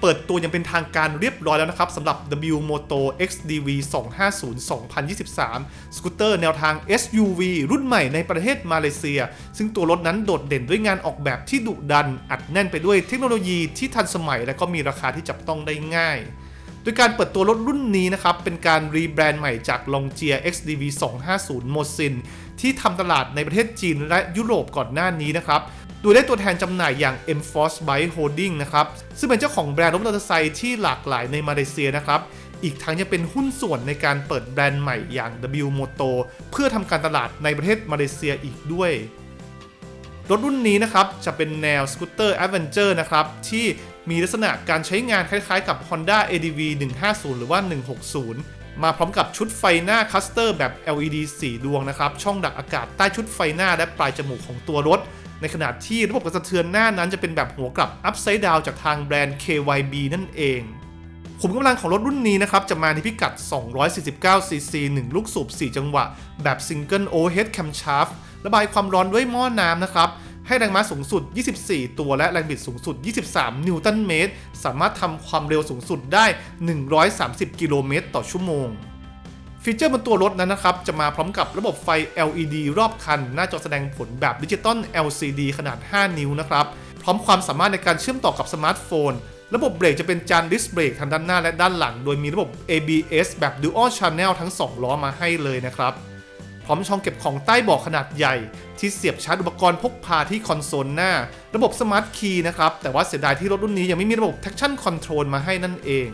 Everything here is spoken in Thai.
เปิดตัวยังเป็นทางการเรียบร้อยแล้วนะครับสำหรับ W Moto XDV 250 2023 สกูตเตอร์แนวทาง SUV รุ่นใหม่ในประเทศมาเลเซีย ซึ่งตัวรถนั้นโดดเด่นด้วยงานออกแบบที่ดุดัน อัดแน่นไปด้วยเทคโนโลยีที่ทันสมัยและก็มีราคาที่จับต้องได้ง่ายโดยการเปิดตัวรถรุ่นนี้นะครับ เป็นการรีแบรนด์ใหม่จาก Longia XDV 250 m o s i n ที่ทำตลาดในประเทศจีนและยุโรปก่อนหน้านี้นะครับ โดยได้ตัวแทนจำหน่ายอย่าง M Force Bike Holding นะครับ ซึ่งเป็นเจ้าของแบรนด์รถมอเตอร์ไซค์ที่หลากหลายในมาเลเซียนะครับ อีกทั้งยังเป็นหุ้นส่วนในการเปิดแบรนด์ใหม่อย่าง W Moto เพื่อทำการตลาดในประเทศมาเลเซียอีกด้วย รถรุ่นนี้นะครับ จะเป็นแนวสกูตเตอร์แอดเวนเจอร์นะครับ ที่มีลักษณะการใช้งานคล้ายๆกับ Honda ADV 150 หรือว่า 160มาพร้อมกับชุดไฟหน้าคัสเตอร์แบบ LED 4 ดวงนะครับ ช่องดักอากาศใต้ชุดไฟหน้าและปลายจมูกของตัวรถ ในขณะที่ระบบกระสะเทือนหน้านั้นจะเป็นแบบหัวกลับ Upside Down จากทางแบรนด์ KYB นั่นเองขุมกำลังของรถรุ่นนี้นะครับ จะมาในพิกัด 249 cc 1 ลูกสูบ 4 จังหวะ แบบ Single Overhead Camshaft ระบายความร้อนด้วยหม้อน้ำนะครับ ให้แรงม้าสูงสุด 24 ตัวและแรงบิดสูงสุด 23 นิวตันเมตร สามารถทำความเร็วสูงสุดได้ 130 กิโลเมตรต่อชั่วโมง ฟีเจอร์บนตัวรถนั้นนะครับ จะมาพร้อมกับระบบไฟ LED รอบคัน หน้าจอแสดงผลแบบดิจิตอล LCD ขนาด 5 นิ้วนะครับ พร้อมความสามารถในการเชื่อมต่อกับสมาร์ทโฟน ระบบเบรกจะเป็นจานดิสเบรกทางด้านหน้าและด้านหลัง โดยมีระบบ ABS แบบ Dual Channel ทั้ง 2 ล้อมาให้เลยนะครับ พร้อมช่องเก็บของใต้เบาะขนาดใหญ่ ที่เสียบชาร์จอุปกรณ์พกพาที่คอนโซลหน้า ระบบสมาร์ทคีย์นะครับ แต่ว่าเสียดายที่รถรุ่นนี้ยังไม่มีระบบ traction control มาให้นั่นเอง